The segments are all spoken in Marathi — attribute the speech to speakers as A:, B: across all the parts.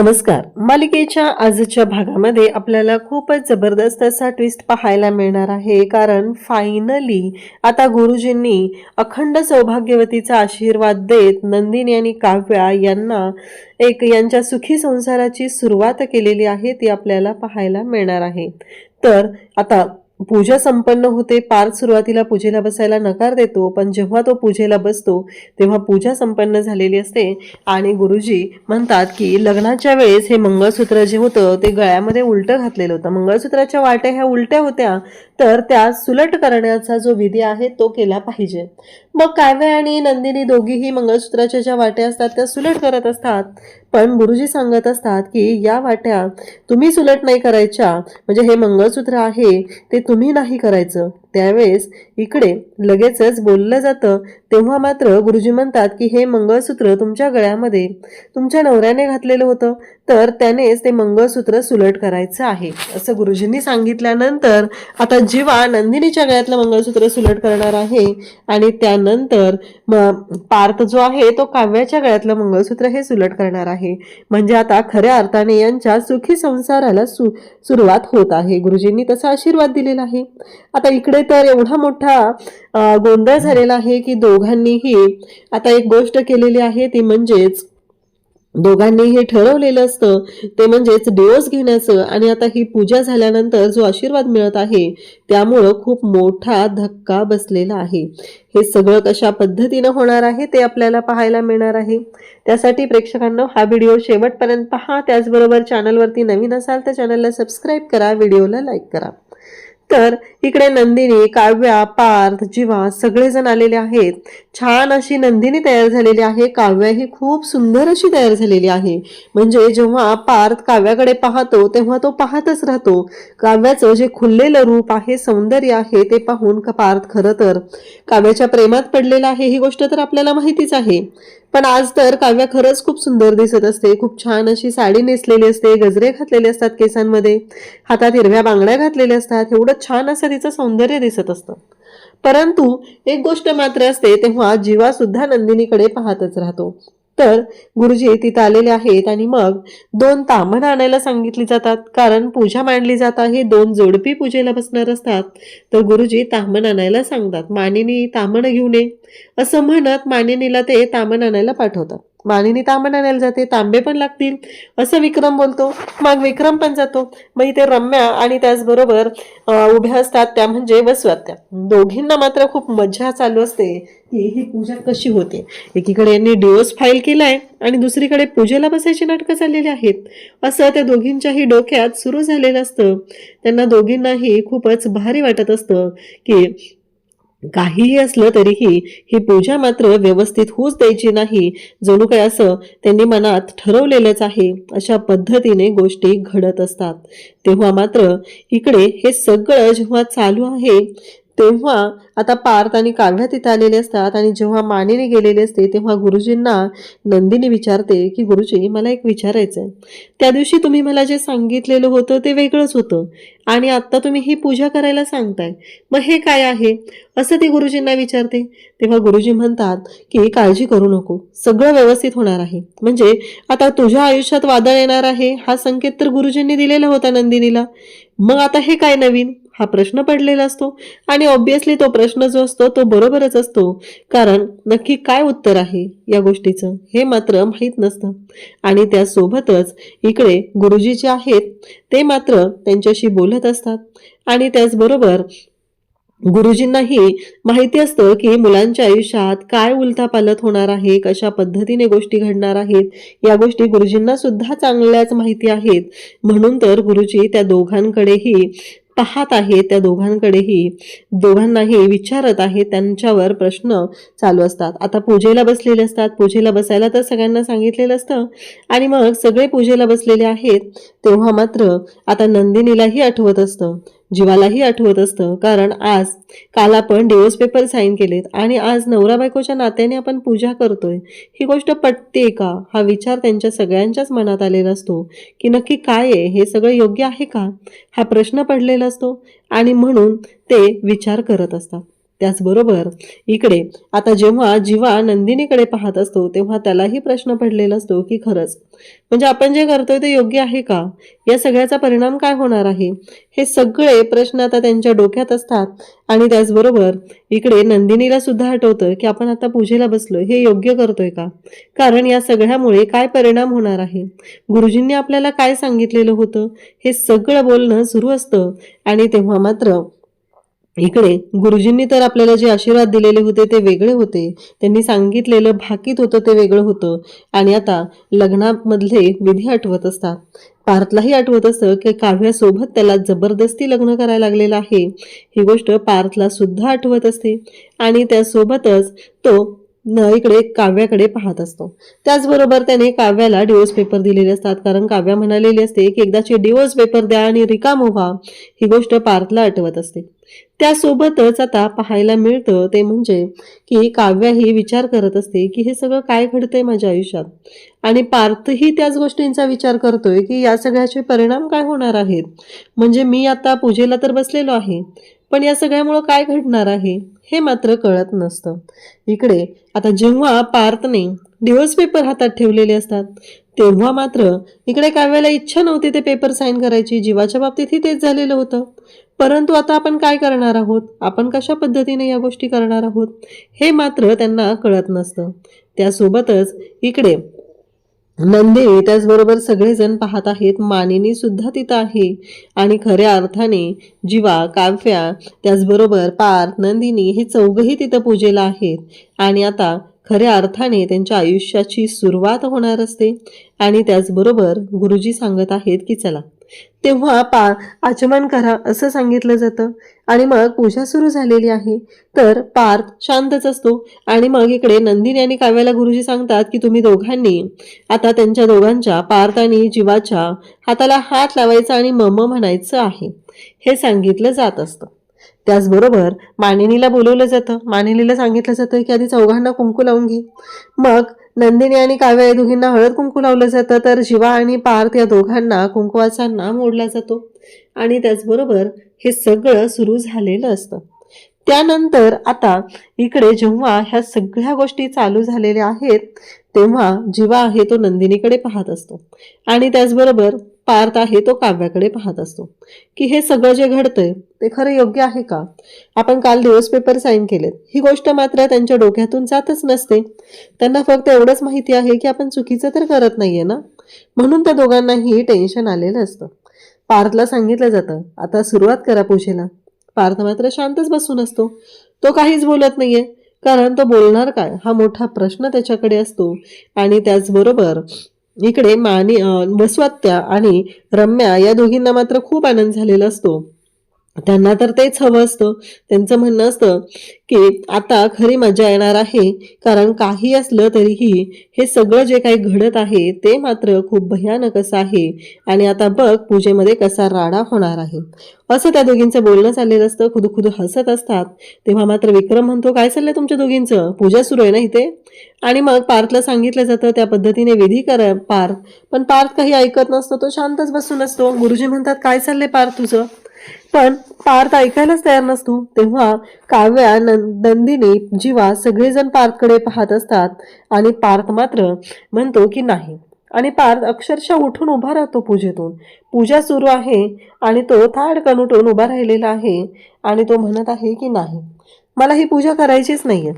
A: नमस्कार. मालिकेच्या आजच्या भागामध्ये आपल्याला खूपच जबरदस्त असा ट्विस्ट पाहायला मिळणार आहे. कारण फायनली आता गुरुजींनी अखंड सौभाग्यवतीचा आशीर्वाद देत नंदिनी आणि काव्या यांना एक यांच्या सुखी संसाराची सुरुवात केलेली आहे ती आपल्याला पाहायला मिळणार आहे. तर आता पूजा संपन्न होते पार्थ सुरुवातीला पूजेला बसायला नकार देतो पण जेव्हा तो पूजेला बसतो तेव्हा पूजा संपन्न झालेली असते. आणि गुरुजी म्हणतात की लग्नाच्या वेळेस हे मंगळसूत्र जे होतं ते गळ्यामध्ये उलटं घातलेलं होतं. मंगळसूत्राच्या वाट्या ह्या उलट्या होत्या. तर त्या सुलट करण्याचा जो विधी आहे तो केला पाहिजे. मग काव्य आणि नंदिनी दोघीही मंगळसूत्राच्या ज्या वाट्या असतात त्या सुलट करत असतात. पण गुरुजी सांगत असतात की या वाट्या तुम्ही सुलट नाही करायच्या. म्हणजे हे मंगळसूत्र आहे ते तुम्ही नाही करायचं. त्यावेळेस इकडे लगेचच बोललं जातं. तेव्हा मात्र गुरुजी म्हणतात की हे मंगळसूत्र तुमच्या गळ्यामध्ये तुमच्या नवऱ्याने घातलेलं होतं. तर त्यानेच ते मंगळसूत्र सुलट करायचं आहे. असं गुरुजींनी सांगितल्यानंतर आता जीवा नंदिनीच्या गळ्यातलं मंगळसूत्र सुलट करणार आहे आणि त्यानंतर म पार्थ जो आहे तो काव्याच्या गळ्यातलं मंगळसूत्र हे सुलट करणार आहे. म्हणजे आता खऱ्या अर्थाने यांच्या सुखी संसाराला सु सुरुवात होत आहे. गुरुजींनी तसा आशीर्वाद दिलेला आहे. आता इकडे तर एवढा मोठा गोंधळ झालेला आहे की दोघांनीही आता एक गोष्ट केलेली आहे ती म्हणजेच दोघांनी हे ठरवलेलं असतं ते म्हणजेच डिवोर्स घेण्याचं आणि आता ही पूजा झाल्यानंतर जो आशीर्वाद मिळत आहे त्यामुळं खूप मोठा धक्का बसलेला आहे. हे सगळं कशा पद्धतीनं होणार आहे ते आपल्याला पाहायला मिळणार आहे. त्यासाठी प्रेक्षकांना हा व्हिडिओ शेवटपर्यंत पहा. त्याचबरोबर चॅनलवरती नवीन असाल तर चॅनलला सबस्क्राईब करा व्हिडिओला लाईक करा. तर इकडे नंदिनी काव्या पार्थ जीवा सगळेजण आलेले आहेत. छान अशी नंदिनी तयार झालेली आहे. काव्या ही खूप सुंदर अशी तयार झालेली आहे. म्हणजे जेव्हा पार्थ काव्याकडे पाहतो तेव्हा तो पाहतच राहतो. काव्याचं जे खुललेलं रूप आहे सौंदर्य आहे ते पाहून का पार्थ खरं तर काव्याच्या प्रेमात पडलेला आहे ही गोष्ट तर आपल्याला माहितीच आहे. पण आज तर काव्या खरंच खूप सुंदर दिसत असते. खूप छान अशी साडी नेसलेली असते गजरे घातलेले असतात केसांमध्ये हातात हिरव्या बांगड्या घातलेल्या असतात एवढं छान असं तिचं सौंदर्य दिसत असतं. परंतु एक गोष्ट मात्र असते तेव्हा जीवा सुद्धा नंदिनीकडे पाहतच राहतो. तर गुरुजी तिथं आलेले आहेत आणि मग दोन तामण आणायला सांगितली जातात. कारण पूजा मांडली जात आहे दोन जोडपी पूजेला बसणार असतात. तर गुरुजी तामण आणायला सांगतात मानिनी तामण घेऊन ये. असं म्हणत मानिनीला ते तामण आणायला पाठवतात. मानिनी तामण आणायला जाते तांबे पण लागतील. असं विक्रम बोलतो. मग विक्रम पण जातो. मग इथे रम्या आणि त्याचबरोबर उभ्या असतात. त्या म्हणजे वसवात्या दोघींना मात्र खूप मजा चालू असते की ही पूजा कशी होते. एकीकडे यांनी डिओस फाईल केलाय आणि दुसरीकडे पूजेला बसायची नाटकं चाललेली आहेत. असं त्या दोघींच्याही डोक्यात सुरू झालेलं असतं. त्यांना दोघींनाही खूपच भारी वाटत असतं की काहीही असलं तरीही ही पूजा मात्र व्यवस्थित होऊच द्यायची नाही. जणू काय असं त्यांनी मनात ठरवलेलंच आहे. अशा पद्धतीने गोष्टी घडत असतात. तेव्हा मात्र इकडे हे सगळं जेव्हा चालू आहे तेव्हा आता पार्थ आणि काव्या तिथं आलेले असतात आणि जेव्हा मानेने गेलेले असते तेव्हा गुरुजींना नंदिनी विचारते की गुरुजी मला एक विचारायचं आहे त्या दिवशी तुम्ही मला जे सांगितलेलं होतं ते वेगळंच होतं आणि आत्ता तुम्ही ही पूजा करायला सांगताय. मग हे काय आहे? असं ती गुरुजींना विचारते. तेव्हा गुरुजी म्हणतात की काळजी करू नको. सगळं व्यवस्थित होणार आहे. म्हणजे आता तुझ्या आयुष्यात वादळ येणार आहे हा संकेत तर गुरुजींनी दिलेला होता नंदिनीला. मग आता हे काय नवीन? हा प्रश्न पडलेला असतो. आणि ऑब्विसली तो प्रश्न जो असतो तो बरोबरच असतो. कारण नक्की काय उत्तर आहे या गोष्टीचं? हे मात्र माहीत नसतं. आणि त्यासोबतच इकडे गुरुजी जे आहेत ते मात्र त्यांच्याशी बोलत असतात. आणि त्याचबरोबर गुरुजींनाही माहिती असतं की मुलांच्या आयुष्यात काय उलथापालत होणार आहे कशा पद्धतीने गोष्टी घडणार आहेत या गोष्टी गुरुजींना सुद्धा चांगल्याच माहिती आहेत. म्हणून तर गुरुजी त्या दोघांकडेही पाहत आहे त्या दोघांकडेही. दोघांनाही विचारत आहे त्यांच्यावर प्रश्न चालू असतात. आता पूजेला बसलेले असतात. पूजेला बसायला तर सगळ्यांना सांगितलेलं असतं. आणि मग सगळे पूजेला बसलेले आहेत तेव्हा मात्र आता नंदिनीलाही आठवत असतं. जीवालाही आठवत असतं. कारण आज काल आपण डिवोर्स पेपर साईन केलेत आणि आज नवरा बायकोच्या नात्याने आपण पूजा करतोय. ही गोष्ट पटते का? हा विचार त्यांच्या सगळ्यांच्याच मनात आलेला असतो. की नक्की काय आहे? हे सगळं योग्य आहे का? हा प्रश्न पडलेला असतो आणि म्हणून ते विचार करत असतात. त्याचबरोबर इकडे आता जेव्हा जीवा नंदिनीकडे पाहत असतो तेव्हा त्यालाही प्रश्न पडलेला असतो की खरंच म्हणजे आपण जे करतोय ते योग्य आहे का? या सगळ्याचा परिणाम काय होणार आहे? हे सगळे प्रश्न आता त्यांच्या डोक्यात असतात आणि त्याचबरोबर इकडे नंदिनीला सुद्धा आठवतं की आपण आता पूजेला बसलोय हे योग्य करतोय का? कारण या सगळ्यामुळे काय परिणाम होणार आहे? गुरुजींनी आपल्याला काय सांगितलेलं होतं? हे सगळं बोलणं सुरू असतं आणि तेव्हा मात्र इकडे गुरुजींनी तर आपल्याला जे आशीर्वाद दिलेले होते ते वेगळे होते. त्यांनी सांगितलेलं भाकीत होतं ते वेगळं होतं. आणि आता लग्नामधले विधी आठवत असतात. पार्थलाही आठवत असतं की काव्यासोबत त्याला जबरदस्ती लग्न करायला लागलेलं आहे. ही गोष्ट पार्थला सुद्धा आठवत असते. आणि त्यासोबतच तो न इकडे काव्याकडे पाहत असतो. त्याचबरोबर त्याने काव्याला डिवोर्स पेपर दिलेले असतात. कारण काव्या म्हणालेली असते की एकदाचे डिवोर्स पेपर द्या आणि रिकाम व्हा. ही गोष्ट पार्थला आठवत असते. त्यासोबतच आता पाहायला मिळतं ते म्हणजे की काव्या ही विचार करत असते की हे सगळं काय घडतंय माझ्या आयुष्यात? आणि पार्थही त्याच गोष्टींचा विचार करतोय की या सगळ्याचे परिणाम काय होणार आहेत? म्हणजे मी आता पूजेला तर बसलेलो आहे. पण या सगळ्यामुळं काय घडणार आहे हे मात्र कळत नसतं. इकडे आता जेव्हा पार्थने डिवोर्स पेपर हातात ठेवलेले असतात तेव्हा मात्र इकडे काव्याला इच्छा नव्हती ते पेपर साईन करायची जीवाच्या बाबतीतही तेच झालेलं होतं. परंतु आता आपण काय करणार आहोत? आपण कशा पद्धतीने या गोष्टी करणार आहोत? हे मात्र त्यांना कळत नसतं. त्यासोबतच इकडे नंदी त्याचबरोबर सगळेजण पाहत आहेत मानिनी सुद्धा तिथं आहे. आणि खऱ्या अर्थाने जीवा काव्या त्याचबरोबर पार्थ नंदिनी हे चौघही तिथं पूजेला आहेत. आणि आता खऱ्या अर्थाने त्यांच्या आयुष्याची सुरुवात होणार असते. आणि त्याचबरोबर गुरुजी सांगत आहेत की चला तेव्हा पा आचमन करा असं सांगितलं जातं. आणि मग पूजा सुरू झालेली आहे. तर पार्थ शांतच असतो. आणि मग इकडे नंदिनी आणि काव्याला गुरुजी सांगतात की तुम्ही दोघांनी आता त्यांच्या दोघांच्या पार्थ आणि जीवाच्या हाताला हात लावायचा आणि मम म्हणायचं आहे. हे सांगितलं जात असतं. त्याचबरोबर मानिनीला बोलवलं जातं. मानिनीला सांगितलं जातं की आधी चौघांना कुंकू लावून घे. मग नंदिनी आणि काव्या या दोघींना हळद कुंकू लावलं जातं तर शिवा आणि पार्थ या दोघांना कुंकवाचा नाम ओढला जातो. आणि त्याचबरोबर हे सगळं सुरू झालेलं असतं. त्यानंतर आता इकडे जेव्हा ह्या सगळ्या गोष्टी चालू झालेल्या आहेत तेव्हा जीवा आहे तो नंदिनीकडे पाहत असतो. आणि त्याचबरोबर पार्थ आहे तो काव्याकडे पाहत असतो. की हे सगळं जे घडतंय ते खरं योग्य आहे का? आपण काल दिवस पेपर साईन केलेत. ही गोष्ट मात्र त्यांच्या डोक्यातून जातच नसते. त्यांना फक्त एवढंच माहिती आहे की आपण चुकीचं तर करत नाहीये ना? म्हणून त्या दोघांनाही टेन्शन आलेलं असतं. पार्थला सांगितलं जातं आता सुरुवात करा पूजेला. पार्थ मात्र शांतच बसून असतो. तो काहीच बोलत नाहीये. कारण तो बोलणार काय? हा मोठा प्रश्न त्याच्याकडे असतो. आणि त्याचबरोबर इकडे मानी वसवत्या आणि रम्या या दोघींना मात्र खूप आनंद झालेला असतो. त्यांना तर तेच हवं असतं. त्यांचं म्हणणं असतं की आता खरी मजा येणार आहे कारण काही असलं तरीही हे सगळं जे काही घडत आहे ते मात्र खूप भयानक असं आहे. आणि आता बघ पूजेमध्ये कसा राडा होणार आहे. असं त्या दोघींचं बोलणं चाललेलं असतं. खुदखुद हसत असतात. तेव्हा मात्र विक्रम म्हणतो काय चाललंय तुमच्या दोघींचं? पूजा सुरू आहे ना इथे? आणि मग पार्थला सांगितलं जातं त्या पद्धतीने विधी कर पार्थ. पण पार्थ काही ऐकत नसतो. तो शांतच बसून असतो. गुरुजी म्हणतात काय चाललंय पार्थ तुझं? पण पार्थ ऐकायलाच तयार नसतो. तेव्हा काव्या नंदिनी जीवा सगळेजण पार्थकडे पाहत असतात आणि पार्थ मात्र म्हणतो की नाही. आणि पार्थ अक्षरशः उठून उभा राहतो पूजेतून. पूजा सुरू आहे आणि तो थाड उठून उभा राहिलेला आहे आणि तो म्हणत आहे की नाही. मला ही पूजा करायचीच नाहीये.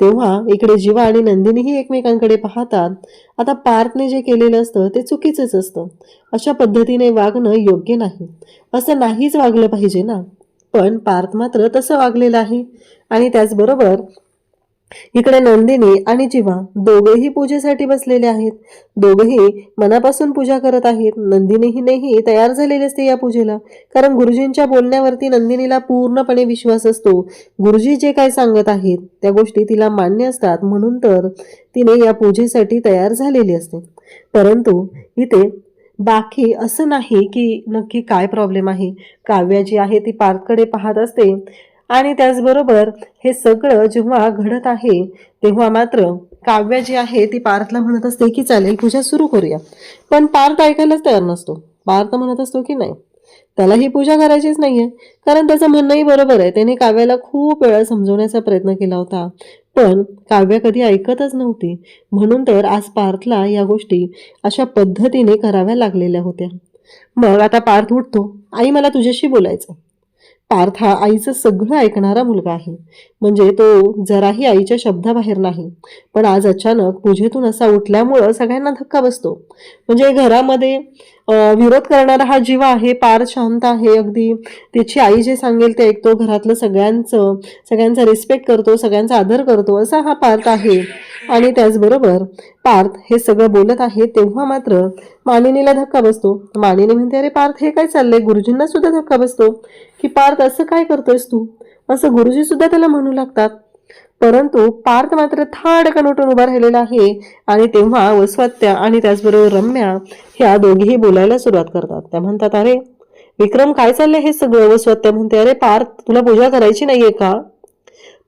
A: तेव्हा इकडे जीवा आणि नंदिनीही एकमेकांकडे पाहतात. आता पार्थने जे केलेलं असतं ते चुकीचंच असतं. अशा पद्धतीने वागणं योग्य नाही. असं नाहीच वागलं पाहिजे ना. पण पार्थ मात्र तसं वागलेलं आहे. आणि त्याचबरोबर इकडे नंदिनी आणि जिवा दोघेही पूजेसाठी बसलेले आहेत. दोघेही मनापासून पूजा करत आहेत. नंदिनीनेही तयार झालेली असते या पूजेला. कारण गुरुजींच्या बोलण्यावरती नंदिनीला पूर्णपणे विश्वास असतो. गुरुजी जे काय सांगत आहेत त्या गोष्टी तिला मान्य असतात. म्हणून तर तिने या पूजेसाठी तयार झालेली असते. परंतु इथे बाकी असं नाही की नक्की काय प्रॉब्लेम आहे? काव्या जी आहे ती पार्थकडे पाहत असते. आणि त्याचबरोबर हे सगळं जेव्हा घडत आहे तेव्हा मात्र काव्या जी आहे ती पार्थला म्हणत असते की चालेल पूजा सुरू करूया. पण पार्थ ऐकायलाच तयार नसतो. पार्थ म्हणत असतो की नाही त्याला ही पूजा करायचीच नाहीये. कारण त्याचं म्हणणंही बरोबर आहे. त्याने काव्याला खूप वेळा समजवण्याचा प्रयत्न केला होता. पण काव्य कधी ऐकतच नव्हती. म्हणून तर आज पार्थला या गोष्टी अशा पद्धतीने कराव्या लागलेल्या होत्या. मग आता पार्थ उठतो. आई मला तुझ्याशी बोलायचं पार्थ हा आईचं सगळं ऐकणारा मुलगा आहे. म्हणजे तो जराही आईच्या शब्दाबाहेर नाही. पण आज अचानक पूजेतून असा उठल्यामुळं सगळ्यांना धक्का बसतो. म्हणजे घरामध्ये विरोध करणारा हा जीव आहे पार शांत आहे अगदी. त्याची आई जे सांगेल ते ऐकतो घरातलं सगळ्यांचं सगळ्यांचा रिस्पेक्ट करतो सगळ्यांचा आदर करतो असा हा पार्थ आहे. आणि त्याचबरोबर पार्थ हे सगळं बोलत आहे तेव्हा मात्र मानिनीला धक्का बसतो. मानिनी म्हणते अरे पार्थ हे काय चाललंय? गुरुजींना सुद्धा धक्का बसतो. की पार्थ असं काय करतोयस तू? असं गुरुजी सुद्धा त्याला म्हणू लागतात. परंतु पार्थ मात्र थाड कनोटून उभा राहिलेला आहे आणि तेव्हा वसवात्या आणि त्याचबरोबर रम्या ह्या दोघीही बोलायला सुरुवात करतात. त्या म्हणतात अरे विक्रम काय चाललंय हे सगळं? वसवात्या म्हणते अरे पार्थ तुला पूजा करायची नाहीये का?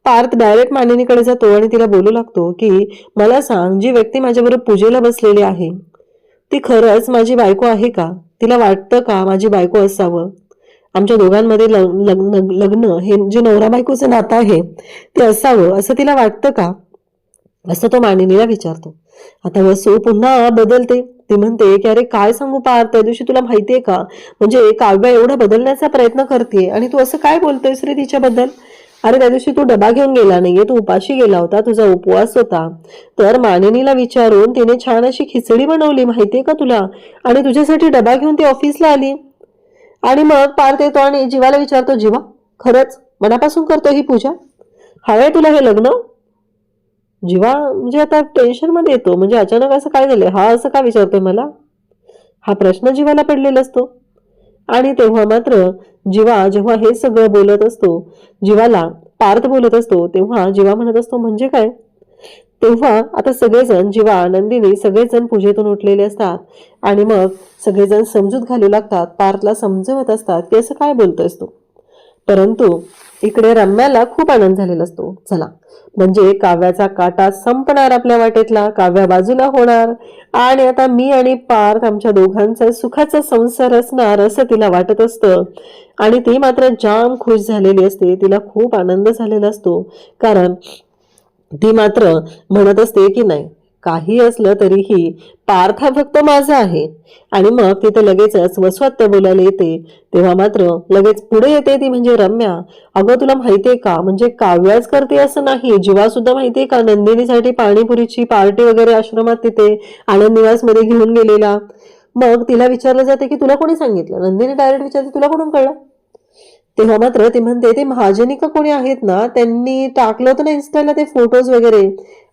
A: पार्थ डायरेक्ट मालिनीकडे जातो आणि तिला बोलू लागतो की मला सांग जी व्यक्ती माझ्याबरोबर पूजेला बसलेली आहे ती खरंच माझी बायको आहे का? तिला वाटतं का माझी बायको असावं? आमच्या दोघांमध्ये लग- लग्न लग्न हे जे नवरा बायकोचं नातं आहे ते असावं असं तिला वाटतं का? असं तो मानिनीला विचारतो. आता वसू पुन्हा बदलते. ती म्हणते की अरे काय सांगू पार त्या दिवशी तुला माहितीये का? म्हणजे काव्य एवढा बदलण्याचा प्रयत्न करते आणि तू असं काय बोलतोयस रे तिच्याबद्दल? अरे त्या दिवशी तू डबा घेऊन गेला नाहीये तू उपाशी गेला होता तुझा उपवास होता. तर मानिनीला विचारून तिने छान अशी खिचडी बनवली माहितीये का तुला? आणि तुझ्यासाठी डबा घेऊन ती ऑफिसला आली. आणि मग पार्थ येतो आणि जीवाला विचारतो जीवा खरंच मनापासून करतो ही पूजा? हवंय तुला हे लग्न? जीवा म्हणजे आता टेन्शनमध्ये येतो. म्हणजे अचानक असं काय झालं हा असं का विचारतोय मला? हा प्रश्न जीवाला पडलेला असतो. आणि तेव्हा मात्र जीवा जेव्हा हे सगळं बोलत असतो जीवाला पार्थ बोलत असतो तेव्हा जीवा म्हणत असतो म्हणजे काय? तेव्हा आता सगळेजण जीवा आनंदीने सगळेजण पूजेतून उठलेले असतात आणि मग सगळेजण समजूत घालू लागतात पार्थला समजवत असतात की असं काय बोलतोयस तू? परंतु इकडे रम्याला खूप आनंद झालेला असतो. चला म्हणजे काव्याचा काटा संपणार आपल्या वाटेतला काव्या बाजूला होणार आणि आता मी आणि पार्थ आमच्या दोघांचा सुखाचा संसार असणार असं तिला वाटत असतं. आणि ती मात्र जाम खुश झालेली असते. तिला खूप आनंद झालेला असतो. कारण ती मात्र म्हणत असते की नाही. काही असलं तरीही पार्थ हा फक्त माझा आहे. आणि मग तिथे लगेचच वस्वत्य बोलायला येते. तेव्हा मात्र लगेच पुढे येते ती म्हणजे रम्या. अगं तुला माहितीये का? म्हणजे काव्याच करते असं नाही. जीवा सुद्धा माहितीये का नंदिनीसाठी पाणीपुरीची पार्टी वगैरे आश्रमात तिथे आनंद निवासमध्ये घेऊन गेलेला? मग तिला विचारलं जाते की तुला कोणी सांगितलं? नंदिनी डायरेक्ट विचारते तुला कोणून कळलं तेव्हा मात्र ते म्हणते ते महाजनी का कोणी आहेत ना? त्यांनी टाकलं होतं ना इन्स्टाला ते फोटोज वगैरे.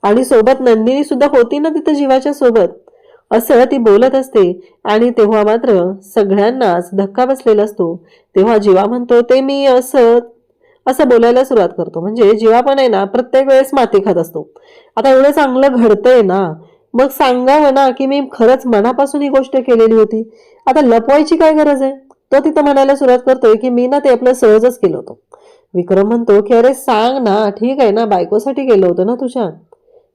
A: आणि सोबत नंदिनी सुद्धा होती ना तिथं जीवाच्या सोबत? असं ती बोलत असते. आणि तेव्हा मात्र सगळ्यांनाच धक्का बसलेला असतो. तेव्हा जीवा म्हणतो ते मी असं असं बोलायला सुरुवात करतो. म्हणजे जीवा पण आहे ना प्रत्येक वेळेस माती खात असतो. आता एवढं चांगलं घडतंय ना मग सांगावं ना की मी खरंच मनापासून ही गोष्ट केलेली होती. आता लपवायची काय गरज आहे? तो तिथं म्हणायला सुरुवात करतोय की मी ना ते आपलं सहजच केलं होतं. विक्रम म्हणतो की अरे सांग ना ठीक आहे ना बायकोसाठी केलं होतं ना तुझ्या?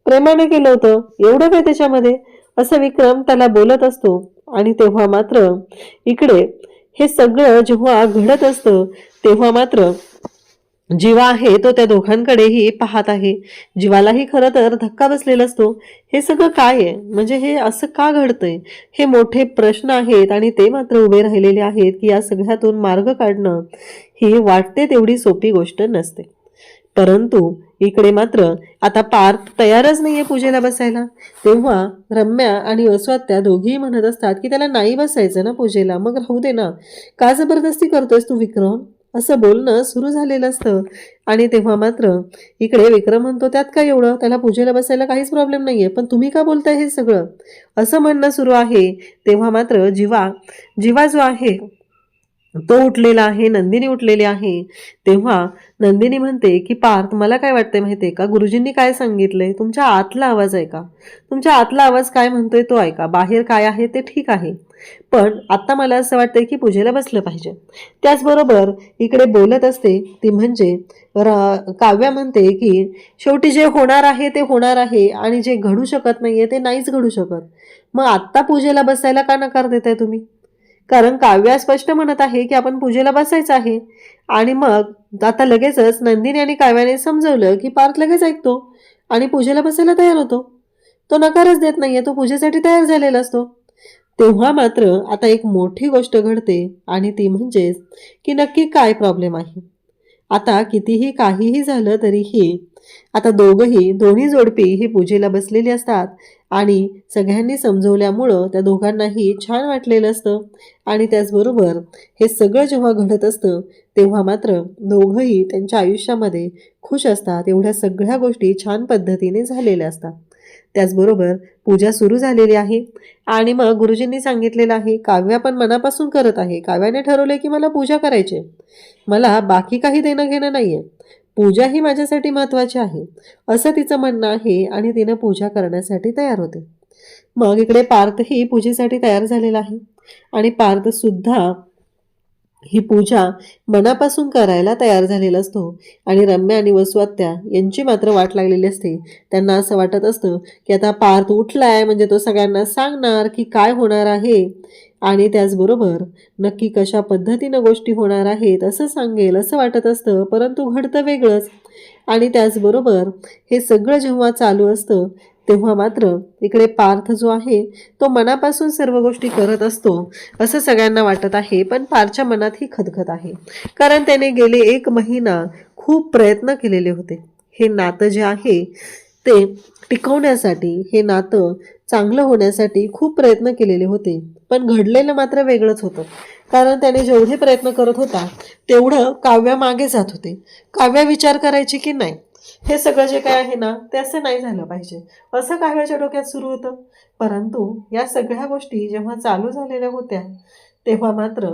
A: प्रेमाने केलं होतं? एवढं काय त्याच्यामध्ये? असं विक्रम त्याला बोलत असतो आणि तेव्हा मात्र इकडे हे सगळं जेव्हा घडत असतं तेव्हा मात्र जीवा आहे तो त्या दोघांकडेही पाहत आहे. जीवालाही खरं तर धक्का बसलेला असतो. हे सगळं काय आहे? म्हणजे हे असं का घडतंय? हे मोठे प्रश्न आहेत आणि ते मात्र उभे राहिलेले आहेत की या सगळ्यातून मार्ग काढणं ही वाटते तेवढी सोपी गोष्ट नसते. परंतु इकडे मात्र आता पार्थ तयारच नाहीये पूजेला बसायला. तेव्हा रम्या आणि अस्वात्या दोघीही म्हणत असतात की त्याला नाही बसायचं ना पूजेला. मग राहू दे ना. का जबरदस्ती करतोयस तू विक्रम? असं बोलणं सुरू झालेलं असतं. आणि तेव्हा मात्र इकडे विक्रम म्हणतो त्यात काय एवढं? त्याला पूजेला बसायला काहीच प्रॉब्लेम नाहीये. पण तुम्ही का बोलताय हे सगळं? असं म्हणणं सुरू आहे. तेव्हा मात्र जीवा जीवा जो आहे तो उठलेला आहे नंदिनी उठलेली आहे. तेव्हा नंदिनी म्हणते की पार्थ मला काय वाटतंय माहितीये का? गुरुजींनी काय सांगितलंय? तुमच्या आतला आवाज ऐका तुमच्या आतला आवाज काय म्हणतोय तो ऐका. बाहेर काय आहे ते ठीक आहे. पण आता मला असं वाटतंय की पूजेला बसलं पाहिजे. त्याचबरोबर इकडे बोलत असते ती म्हणजे काव्या म्हणते की शेवटी जे होणार आहे ते होणार आहे आणि जे घडू शकत नाहीये ते नाहीच घडू शकत. मग आत्ता पूजेला बसायला का नकार देताय तुम्ही? कारण काव्या स्पष्ट म्हणत आहे की आपण पूजेला बसायचं आहे. आणि मग आता लगेचच नंदिनी आणि काव्याने समजवलं की पार्थ लगेच ऐकतो आणि पूजेला बसायला तयार होतो. तो नकारच देत नाहीये तो पूजेसाठी तयार झालेला असतो. तेव्हा मात्र आता एक मोठी गोष्ट घडते आणि ती म्हणजेच की नक्की काय प्रॉब्लेम आहे? आता कितीही काहीही झालं तरीही आता दोघंही दोन्ही जोडपी ही पूजेला बसलेली असतात आणि सगळ्यांनी समजवल्यामुळं त्या दोघांनाही छान वाटलेलं असतं. आणि त्याचबरोबर हे सगळं जेव्हा घडत असतं तेव्हा मात्र दोघंही त्यांच्या आयुष्यामध्ये खुश असतात. एवढ्या सगळ्या गोष्टी छान पद्धतीने झालेल्या असतात. त्याचबरोबर पूजा सुरू झालेली आहे. आणि मग गुरुजींनी सांगितलेलं आहे काव्या पण मनापासून करत आहे. काव्याने ठरवले की मला पूजा करायची आहे. मला बाकी काही देणं घेणं नाही आहे पूजा ही माझ्यासाठी महत्त्वाची आहे. असं तिचं म्हणणं आहे आणि तिनं पूजा करण्यासाठी तयार होते. मग इकडे पार्थही पूजेसाठी तयार झालेला आहे. आणि पार्थसुद्धा ही पूजा मनापासून करायला तयार झालेला असतो. आणि रम्या आणि वसुआत्या यांची मात्र वाट लागलेली असते. त्यांना असं वाटत असतं की आता पार्थ उठलाय म्हणजे तो सगळ्यांना सांगणार की काय होणार आहे. आणि त्याचबरोबर नक्की कशा पद्धतीनं गोष्टी होणार आहेत असं सांगेल असं वाटत असतं परंतु घडतं वेगळंच. आणि त्याचबरोबर हे सगळं जेव्हा चालू असतं तेव्हा मात्र इकडे पार्थ जो आहे तो मनापासून सर्व गोष्टी करत असतो असं सगळ्यांना वाटत आहे पण पारच्या मनात ही खदखद आहे. कारण त्याने गेले एक महिना खूप प्रयत्न केलेले होते. हे नातं जे आहे ते टिकवण्यासाठी हे नातं चांगलं होण्यासाठी खूप प्रयत्न केलेले होते. पण घडलेलं मात्र वेगळंच होतं. कारण त्याने जेवढे प्रयत्न करत होता तेवढं काव्या मागे जात होते. काव्या विचार करायची की नाही? हे सगळं जे काय आहे ना ते असं नाही झालं पाहिजे. असं काव्याच्या डोक्यात सुरू होतं. परंतु या सगळ्या गोष्टी जेव्हा चालू झालेल्या होत्या तेव्हा मात्र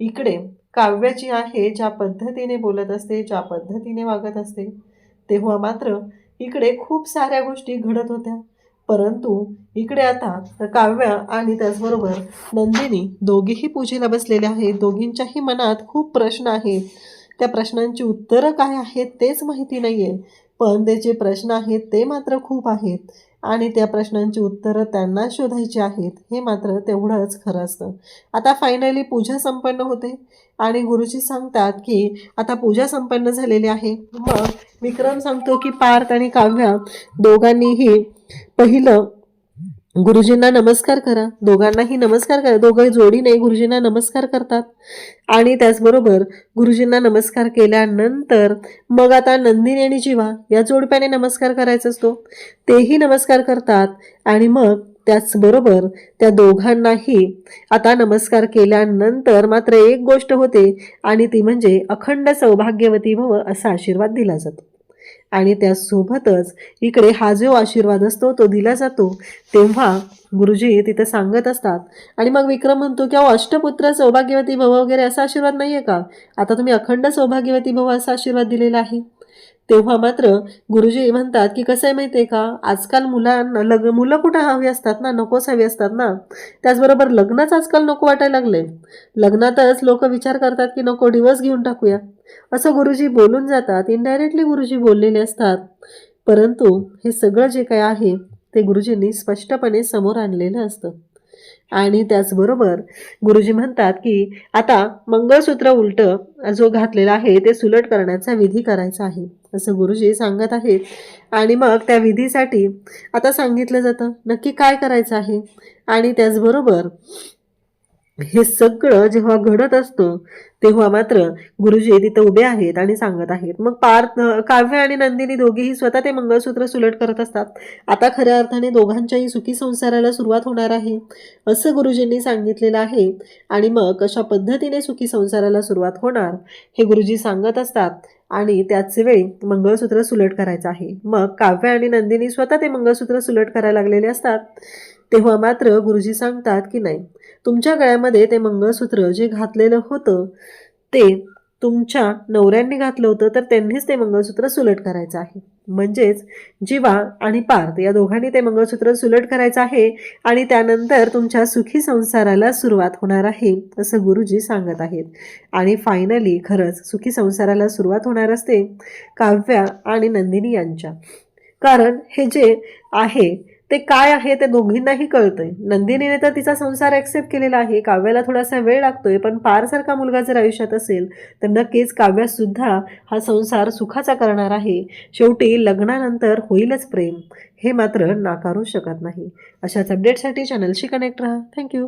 A: इकडे काव्याची आहे ज्या पद्धतीने बोलत असते ज्या पद्धतीने वागत असते तेव्हा मात्र इकडे खूप साऱ्या गोष्टी घडत होत्या. परंतु इकडे आता काव्या आणि त्याचबरोबर नंदिनी दोघीही पूजेला बसलेल्या आहेत. दोघींच्याही मनात खूप प्रश्न आहेत. त्या प्रश्नांची उत्तरं काय आहेत तेच माहिती नाही आहे पण ते जे प्रश्न आहेत ते मात्र खूप आहेत. आणि त्या प्रश्नांची उत्तरं त्यांना शोधायची आहेत हे मात्र तेवढंच खरं असतं. आता फायनली पूजा संपन्न होते. आणि गुरुजी सांगतात की आता पूजा संपन्न झालेली आहे. मग विक्रम सांगतो की पार्थ आणि काव्या दोघांनीही पहिलं गुरुजींना नमस्कार करा. दोघांनाही नमस्कार करा. दोघं जोडीने गुरुजींना नमस्कार करतात. आणि त्याचबरोबर गुरुजींना नमस्कार केल्यानंतर मग आता नंदिनी आणि जीवा या जोडप्याने नमस्कार करायचा असतो. तेही नमस्कार करतात आणि मग त्याचबरोबर त्या दोघांनाही आता नमस्कार केल्यानंतर मात्र एक गोष्ट होते आणि ती म्हणजे अखंड सौभाग्यवती भव असा आशीर्वाद दिला जातो. आणि त्यासोबतच इकडे हा जो आशीर्वाद असतो तो दिला जातो तेव्हा गुरुजी तिथं सांगत असतात. आणि मग विक्रम म्हणतो की अहो अष्टपुत्र सौभाग्यवती भव वगैरे असा आशीर्वाद नाही आहे का? आता तुम्ही अखंड सौभाग्यवती भव असा आशीर्वाद दिलेला आहे. तेव्हा मात्र गुरुजी म्हणतात की कसं आहे माहिती आहे का? आजकाल मुलांना लग मुलं कुठं हवी असतात ना? नकोच हवी असतात ना? त्याचबरोबर लग्नच आजकाल नको वाटायला लागले लग्नातच लोक विचार करतात की नको डिवोर्स घेऊन टाकूया. असं गुरुजी बोलून जातात. इनडायरेक्टली गुरुजी बोललेले असतात. परंतु हे सगळं जे काय आहे ते गुरुजींनी स्पष्टपणे समोर आणलेलं असतं. आणि त्याचबरोबर गुरुजी म्हणतात की आता मंगळसूत्र उलटं जो घातलेला आहे ते सुलट करण्याचा विधी करायचा आहे. असं गुरुजी सांगत आहेत. आणि मग त्या विधीसाठी आता सांगितलं जातं नक्की काय करायचं आहे? आणि त्याचबरोबर हे सगळं जेव्हा घडत असतं तेव्हा मात्र गुरुजी तिथं उभे आहेत आणि सांगत आहेत. मग पार्थ काव्य आणि नंदिनी दोघेही स्वतः ते मंगळसूत्र सुलट करत असतात. आता खऱ्या अर्थाने दोघांच्याही सुखी संसाराला सुरुवात होणार आहे असं गुरुजींनी सांगितलेलं आहे. आणि मग कशा पद्धतीने सुखी संसाराला सुरुवात होणार हे गुरुजी सांगत असतात. आणि त्याच वेळी मंगळसूत्र सुलट करायचं आहे. मग काव्य आणि नंदिनी स्वतः ते मंगळसूत्र सुलट करायला लागलेले असतात. तेव्हा मात्र गुरुजी सांगतात की नाही तुमच्या गळ्यामध्ये ते मंगळसूत्र जे घातलेलं होतं ते तुमच्या नवऱ्यांनी घातलं होतं तर त्यांनीच ते मंगळसूत्र सुलट करायचं आहे. म्हणजेच जीवा आणि पार्थ या दोघांनी ते मंगळसूत्र सुलट करायचं आहे आणि त्यानंतर तुमच्या सुखी संसाराला सुरुवात होणार आहे असं गुरुजी सांगत आहेत. आणि फायनली खरंच सुखी संसाराला सुरुवात होणार असते काव्या आणि नंदिनी यांच्या. कारण हे जे आहे ते काय आहे ते दोघींनाही कळतंय. नंदिनीने तर तिचा संसार ॲक्सेप्ट केलेला आहे. काव्याला थोडासा वेळ लागतोय पण पारसारखा मुलगा जर आयुष्यात असेल तर नक्कीच काव्यासुद्धा हा संसार सुखाचा करणार आहे. शेवटी लग्नानंतर होईलच प्रेम. हे मात्र नाकारू शकत नाही. अशाच अपडेटसाठी चॅनलशी कनेक्ट राहा. थँक्यू